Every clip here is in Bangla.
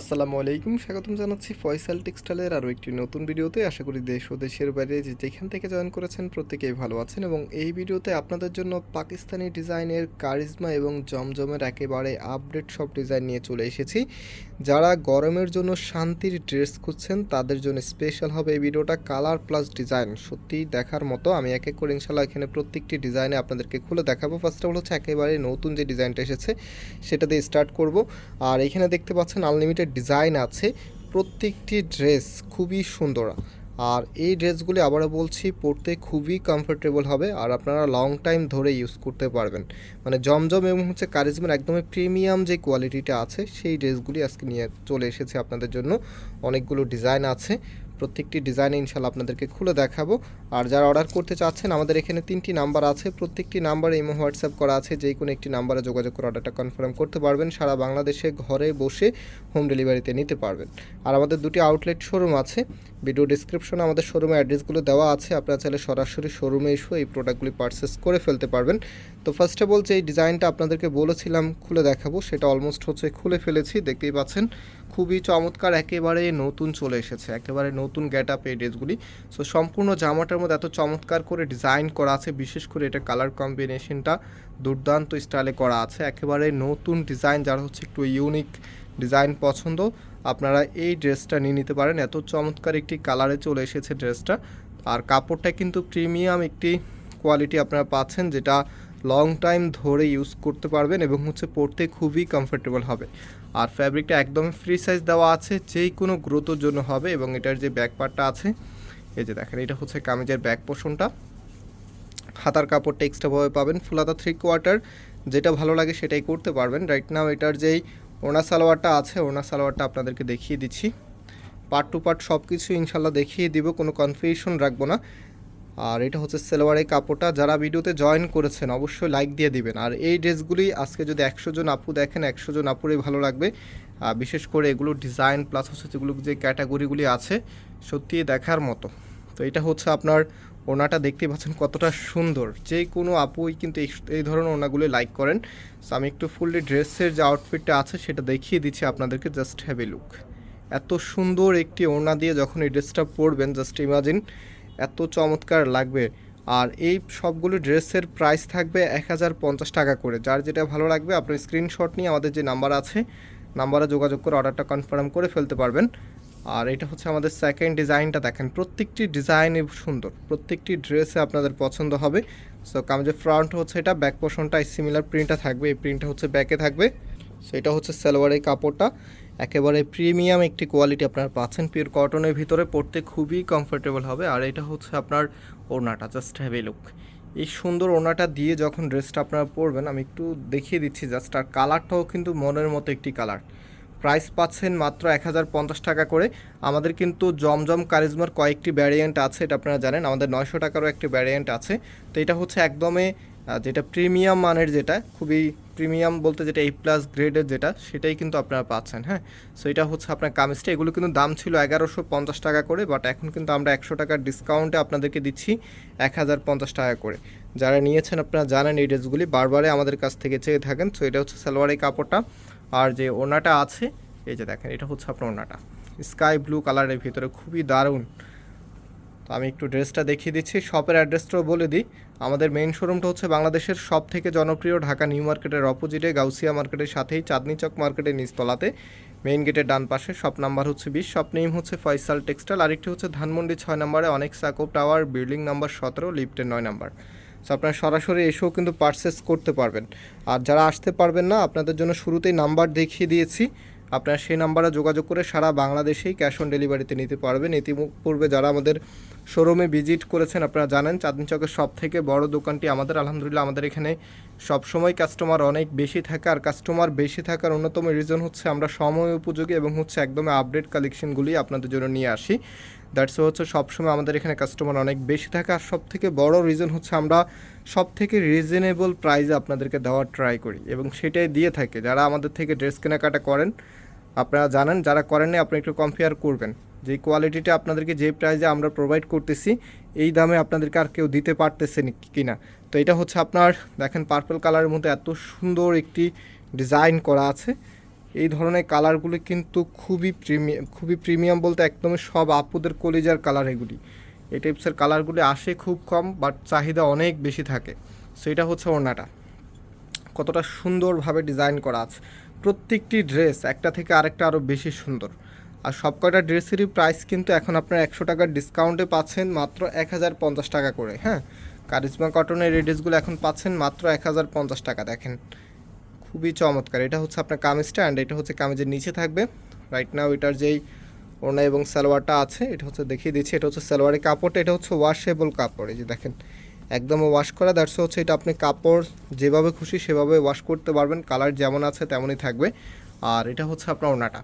আসসালামু আলাইকুম, স্বাগতম জানাচ্ছি ফয়সাল টেক্সটাইলের আরও একটি নতুন ভিডিওতে। আশা করি দেশ ও দেশের বাইরে যে যেখান থেকে জয়েন করেছেন প্রত্যেকেই ভালো আছেন এবং এই ভিডিওতে আপনাদের জন্য পাকিস্তানি ডিজাইনের কারিজমা এবং জমজমের একেবারে আপডেট সব ডিজাইন নিয়ে চলে এসেছি। যারা গরমের জন্য শান্তির ড্রেস খুঁজছেন, তাদের জন্য স্পেশাল হবে এই ভিডিওটা। কালার প্লাস ডিজাইন সত্যি দেখার মতো। আমি এক এক করে ইনশাল্লাহ এখানে প্রত্যেকটি ডিজাইনে আপনাদেরকে খুলে দেখাবো। ফার্স্ট অফ অল হচ্ছে একেবারে নতুন যে ডিজাইনটা এসেছে, সেটা দিয়ে স্টার্ট করব। আর এখানে দেখতে পাচ্ছেন আনলিমিটেড ডিজাইন আছে, প্রত্যেকটি ড্রেস খুবই সুন্দর। আর এই ড্রেসগুলি আবারও বলছি, পরতে খুবই কমফোর্টেবল হবে আর আপনারা লং টাইম ধরে ইউজ করতে পারবেন। মানে জমজম এবং হচ্ছে কারিজমের একদমই প্রিমিয়াম যে কোয়ালিটিটা আছে, সেই ড্রেসগুলি আজকে নিয়ে চলে এসেছে আপনাদের জন্য। অনেকগুলো ডিজাইন আছে। প্রত্যেকটি ডিজাইন ইনশাল্লাহ আপনাদেরকে খুলে দেখাবো। আর যারা অর্ডার করতে চাচ্ছেন, আমাদের এখানে তিনটি নাম্বার আছে। প্রত্যেকটি নাম্বারে ইমো হোয়াটসঅ্যাপ করা আছে। যে কোনো একটি নাম্বারে যোগাযোগ করে অর্ডারটা কনফার্ম করতে পারবেন। সারা বাংলাদেশে ঘরে বসে হোম ডেলিভারিতে নিতে পারবেন। আর আমাদের দুটি আউটলেট শোরুম আছে। ভিডিও ডিসক্রিপশনে আমাদের শোরুমের অ্যাড্রেসগুলো দেওয়া আছে। আপনারা চাইলে সরাসরি শোরুমে এসেও এই প্রোডাক্টগুলি পারচেস করে ফেলতে পারবেন। তো ফার্স্ট অফ অল যে ডিজাইনটা আপনাদেরকে বলেছিলাম, খুলে দেখাবো। সেটা অলমোস্ট হচ্ছে খুলে ফেলেছি। দেখতেই পাচ্ছেন খুবই চমৎকার, একেবারে নতুন চলে এসেছে, একেবারে নতুন গেট আপ এই ড্রেসগুলি সো সম্পূর্ণ জামাটার মধ্যে এত চমৎকার করে ডিজাইন করা আছে, বিশেষ করে এটা কালার কম্বিনেশনটা দুর্দান্ত স্টাইলে করা আছে। একেবারে নতুন ডিজাইন যারা হচ্ছে একটু ইউনিক ডিজাইন পছন্দ। আপনারা এই ড্রেসটা নিয়ে নিতে পারেন। এত চমৎকার একটি কালারে চলে এসেছে ড্রেসটা আর কাপড়টা কিন্তু প্রিমিয়াম একটি কোয়ালিটি আপনারা পাচ্ছেন, যেটা লং টাইম ধরে ইউজ করতে পারবেন এবং হচ্ছে পরতে খুবই কমফোর্টেবল হবে। আর ফ্যাব্রিকটা একদম ফ্রি সাইজ দেওয়া আছে, যেই কোনো গ্রোথের জন্য হবে এবং এটার যে ব্যাক পার্টটা আছে, এই যে দেখেন, এটা হচ্ছে কামিজের ব্যাক পোর্শনটা হাতার কাপড়টা এক্সট্রাভাবে পাবেন ফুল হাতা থ্রি কোয়ার্টার যেটা ভালো লাগে সেটাই করতে পারবেন। রাইট নাও এটার যেই ওনা সালোয়ারটা আছে ওনা সালোয়ারটা আপনাদেরকে দেখিয়ে দিচ্ছি। পার্ট টু পার্ট সব কিছু ইনশাল্লাহ দেখিয়ে দিব, কোনো কনফিউশন রাখব না। আর এটা হচ্ছে সেলোয়ারের কাপড়টা। যারা ভিডিওতে জয়েন করেছেন, অবশ্যই লাইক দিয়ে দিবেন। আর এই ড্রেসগুলি আজকে যদি একশো জন আপু দেখেন, একশো জন আপুরই ভালো লাগবে। বিশেষ করে এগুলো ডিজাইন প্লাস হচ্ছে যেগুলো যে ক্যাটাগরিগুলি আছে, সত্যিই দেখার মতো। তো এটা হচ্ছে আপনার ওনাটা দেখতে পাচ্ছেন কতটা সুন্দর। যে কোনো আপুই কিন্তু এই ধরনের ওনাগুলি লাইক করেন। সো আমি একটু ফুললি ড্রেসের যে আউটফিটটা আছে, সেটা দেখিয়ে দিচ্ছি আপনাদেরকে জাস্ট হ্যাভ লুক এত সুন্দর একটি ওড়না দিয়ে যখন এই ড্রেসটা পরবেন জাস্ট ইমাজিন এত চমৎকার লাগবে। আর এই সবগুলো ড্রেসের প্রাইস থাকবে এক হাজার পঞ্চাশ টাকা করে। যার যেটা ভালো লাগবে, আপনার স্ক্রিনশট নিয়ে আমাদের যে নাম্বার আছে নাম্বারে যোগাযোগ করে অর্ডারটা কনফার্ম করে ফেলতে পারবেন। আর এটা হচ্ছে আমাদের সেকেন্ড ডিজাইনটা দেখেন। প্রত্যেকটি ডিজাইনই সুন্দর। প্রত্যেকটি ড্রেসে আপনাদের পছন্দ হবে। সো কামিজের ফ্রন্ট হচ্ছে এটা ব্যাক পোর্শনটা সিমিলার প্রিন্টটা থাকবে। এই প্রিন্টটা হচ্ছে ব্যাকে থাকবে। সো এটা হচ্ছে সালোয়ারের কাপড়টা। একেবারে প্রিমিয়াম একটি কোয়ালিটি আপনারা পাচ্ছেন। পিওর কটনের ভিতরে পড়তে খুবই কমফোর্টেবল হবে। আর এটা হচ্ছে আপনার ওড়নাটা জাস্ট হ্যাভি লুক এই সুন্দর ওড়নাটা দিয়ে যখন ড্রেসটা আপনারা পরবেন, আমি একটু দেখিয়ে দিচ্ছি জাস্ট আর কালারটাও কিন্তু মনের মতো একটি কালার প্রাইস পাচ্ছেন মাত্র এক হাজার পঞ্চাশ টাকা করে। আমাদের কিন্তু জমজম কারিজমার কয়েকটি ভ্যারিয়েন্ট আছে, এটা আপনারা জানেন। আমাদের নয়শো টাকারও একটি ভ্যারিয়েন্ট আছে। তো এটা হচ্ছে একদমই যেটা প্রিমিয়াম মানের যেটা, খুবই প্রিমিয়াম বলতে যেটা এই প্লাস গ্রেডের যেটা, সেটাই কিন্তু আপনারা পাচ্ছেন হ্যাঁ? সো এটা হচ্ছে আপনার কামিজটা। এগুলো কিন্তু দাম ছিল এগারোশো পঞ্চাশ টাকা করে বাট এখন কিন্তু আমরা একশো টাকার ডিসকাউন্টে আপনাদেরকে দিচ্ছি এক হাজার পঞ্চাশ টাকা করে। যারা নিয়েছেন আপনারা জানেন এই ড্রেসগুলি বারবারে আমাদের কাছ থেকে চেয়ে থাকেন। সো এটা হচ্ছে সালোয়ারের কাপড়টা। আর যে ওনাটা আছে, এই যে দেখেন, এটা হচ্ছে আপনার ওনাটা স্কাই ব্লু কালারের ভিতরে, খুবই দারুণ তো আমি একটু ড্রেসটা দেখিয়ে দিচ্ছি। শপের অ্যাড্রেসটাও বলে দিই। আমাদের মেন শোরুমটা হচ্ছে বাংলাদেশের সব থেকে জনপ্রিয় ঢাকা নিউ মার্কেটের অপোজিটে, গাউসিয়া মার্কেটের সাথেই চাঁদনি চক মার্কেটের নিচতলাতে। মেইন গেটের ডান পাশে শপ নাম্বার হচ্ছে বিশ শপ নেম হচ্ছে ফয়সাল টেক্সটাইল আরেকটি হচ্ছে ধানমন্ডি ছয় নম্বরে অনেক সাকোপ টাওয়ার বিল্ডিং নাম্বার সতেরো লিফটের নয় নাম্বার। সো আপনারা সরাসরি এসেও কিন্তু পারচেস করতে পারবেন। আর যারা আসতে পারবেন না, আপনাদের জন্য শুরুতেই নাম্বার দেখিয়ে দিয়েছি। আপনারা সেই নাম্বারে যোগাযোগ করে সারা বাংলাদেশেই ক্যাশ অন ডেলিভারিতে নিতে পারবেন। ইতিপূর্বে যারা আমাদের শোরুমে ভিজিট করেছেন আপনারা জানেন, চাঁদনি চকের সব থেকে বড় দোকানটি আমাদের, আলহামদুলিল্লাহ আমাদের এখানে সবসময় কাস্টমার অনেক বেশি থাকে। আর কাস্টমার বেশি থাকার অন্যতম রিজন হচ্ছে আমরা সময় উপযোগী এবং হচ্ছে একদম আপডেট কালেকশনগুলি আপনাদের জন্য নিয়ে আসি। দ্যাটস হচ্ছে সবসময় আমাদের এখানে কাস্টমার অনেক বেশি থাকে। আর সব থেকে বড় রিজন হচ্ছে আমরা সব থেকে রিজনেবল প্রাইসে আপনাদেরকে দেওয়ার ট্রাই করি এবং সেটাই দিয়ে থাকে। যারা আমাদের থেকে ড্রেস কেনাকাটা করেন, আপনারা জানেন, যারা করেননি, আপনি একটু কম্পেয়ার করবেন। যে কোয়ালিটিটা আপনাদেরকে যে প্রাইসে আমরা প্রোভাইড করতেছি, এই দামে আপনাদেরকে আর কেউ দিতে পারতেছে কি না তো এটা হচ্ছে আপনার, দেখেন পার্পল কালারের মধ্যে এত সুন্দর একটি ডিজাইন করা আছে। এই ধরনের কালারগুলি কিন্তু খুবই প্রিমিয়াম খুবই প্রিমিয়াম বলতে একদমই সব আপুদের কলিজার কালার এগুলি। এই টাইপসের কালারগুলি আসে খুব কম বাট চাহিদা অনেক বেশি থাকে। সো এটা হচ্ছে ওড়নাটা। কতটা সুন্দরভাবে ডিজাইন করা আছে। প্রত্যেকটি ড্রেস একটা থেকে আরেকটা আরও বেশি সুন্দর। আর সব কয়টা ড্রেসেরই প্রাইস কিন্তু এখন আপনার একশো টাকার ডিসকাউন্টে পাচ্ছেন মাত্র এক হাজার পঞ্চাশ টাকা করে হ্যাঁ? কারিজমা কটনের এই ড্রেসগুলো এখন পাচ্ছেন মাত্র এক হাজার পঞ্চাশ টাকা, দেখেন। খুবই চমৎকার। এটা হচ্ছে আপনার কামিজটা অ্যান্ড এটা হচ্ছে কামিজের নিচে থাকবে। রাইট নাও এটার যেই ওড়না এবং সালোয়ারটা আছে, এটা হচ্ছে দেখিয়ে দিচ্ছি, এটা হচ্ছে সালোয়ারের কাপড়টা এটা হচ্ছে ওয়াশেবল কাপড়, এই যে দেখেন। একদম ওয়াশ করা দ্যাটস হচ্ছে এটা আপনি কাপড় যেভাবে খুশি সেভাবে ওয়াশ করতে পারবেন কালার যেমন আছে তেমনই থাকবে। আর এটা হচ্ছে আপনার ওড়নাটা।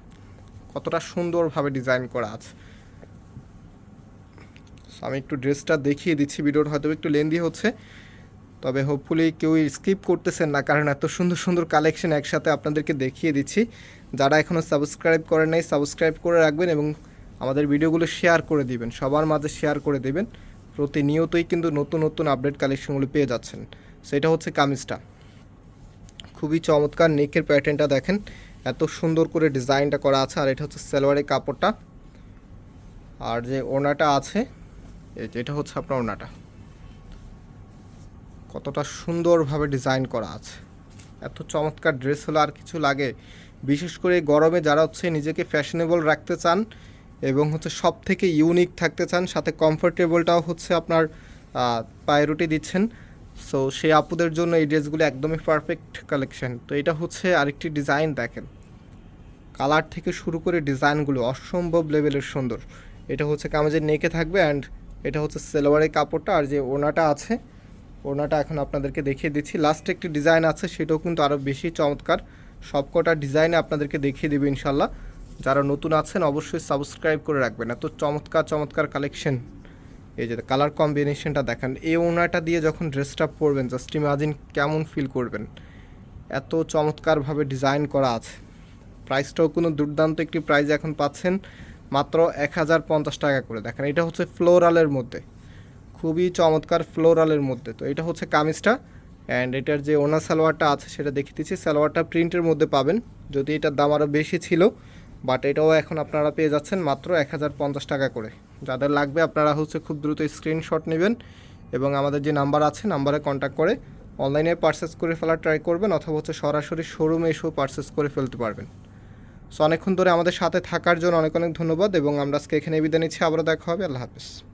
কতটা সুন্দরভাবে ডিজাইন করা আছে। আমি একটু ড্রেসটা দেখিয়ে দিচ্ছি, ভিডিওটা হয়তো একটু লেন্দি হচ্ছে। তবে হোপফুলি কেউ স্কিপ করতেছেন না, কারণ এত সুন্দর সুন্দর কালেকশন একসাথে আপনাদেরকে দেখিয়ে দিচ্ছি। যারা এখনও সাবস্ক্রাইব করেন নাই সাবস্ক্রাইব করে রাখবেন এবং আমাদের ভিডিওগুলো শেয়ার করে দিবেন, সবার মাঝে শেয়ার করে দেবেন। প্রতিনিয়তই কিন্তু নতুন নতুন আপডেট কালেকশনগুলো পেয়ে যাচ্ছেন। সেটা হচ্ছে কামিজটা। খুবই চমৎকার নেকের প্যাটার্নটা দেখেন। এত সুন্দর করে ডিজাইনটা করা আছে, আর এটা হচ্ছে সালোয়ারের কাপড়টা। আর যে ওড়নাটা আছে এটা হচ্ছে আপনার ওড়নাটা। কতটা সুন্দরভাবে ডিজাইন করা আছে। এত চমৎকার ড্রেস হলো আর কিছু লাগে। বিশেষ করে গরমে যারা হচ্ছে নিজেকে ফ্যাশনেবল রাখতে চান এবং হচ্ছে সব থেকে ইউনিক থাকতে চান, সাথে কমফোর্টেবলটাও হচ্ছে আপনার প্রায়োরিটি দিচ্ছেন সো সেই আপুদের জন্য এই ড্রেসগুলো একদমই পারফেক্ট কালেকশন তো এটা হচ্ছে আরেকটি ডিজাইন দেখেন। কালার থেকে শুরু করে ডিজাইনগুলো অসম্ভব লেভেলের সুন্দর। এটা হচ্ছে কামেজের নেকে থাকবে অ্যান্ড এটা হচ্ছে সেলোয়ারের কাপড়টা আর যে ওনাটা আছে ওনাটা এখন আপনাদেরকে দেখিয়ে দিচ্ছি। লাস্ট একটি ডিজাইন আছে, সেটাও কিন্তু আরও বেশি চমৎকার। সবকটা ডিজাইনে আপনাদেরকে দেখিয়ে দেবে ইনশাল্লাহ যারা নতুন আছেন, অবশ্যই সাবস্ক্রাইব করে রাখবেন। এত চমৎকার চমৎকার কালেকশন এই যে কালার কম্বিনেশনটা দেখেন, এই ওনাটা দিয়ে যখন ড্রেসটা পরবেন জাস্ট ইমাজিন কেমন ফিল করবেন। এত চমৎকারভাবে ডিজাইন করা আছে। প্রাইসটাও কোনো দুর্দান্ত একটি প্রাইস এখন পাচ্ছেন, মাত্র এক হাজার পঞ্চাশ টাকা করে। দেখেন, এটা হচ্ছে ফ্লোরালের মধ্যে। খুবই চমৎকার ফ্লোরালের মধ্যে। তো এটা হচ্ছে কামিজটা অ্যান্ড এটার যে ওনা সালোয়ারটা আছে, সেটা দেখিয়ে দিচ্ছি। সালোয়ারটা প্রিন্টের মধ্যে পাবেন। যদি এটার দাম আরও বেশি ছিল বাট এটাও এখন আপনারা পেয়ে যাচ্ছেন মাত্র এক হাজার পঞ্চাশ টাকা করে। যাদের লাগবে আপনারা হচ্ছে খুব দ্রুত স্ক্রিনশট নেবেন এবং আমাদের যে নাম্বার আছে নাম্বারে কন্ট্যাক্ট করে অনলাইনে পারচেস করে ফেলার ট্রাই করবেন অথবা হচ্ছে সরাসরি শোরুমে এসেও পারচেস করে ফেলতে পারবেন। সো অনেকক্ষণ ধরে আমাদের সাথে থাকার জন্য অনেক অনেক ধন্যবাদ এবং আমরা আজকে এখানে বিদায় নিচ্ছি। আবারও দেখা হবে। আল্লাহ হাফিজ।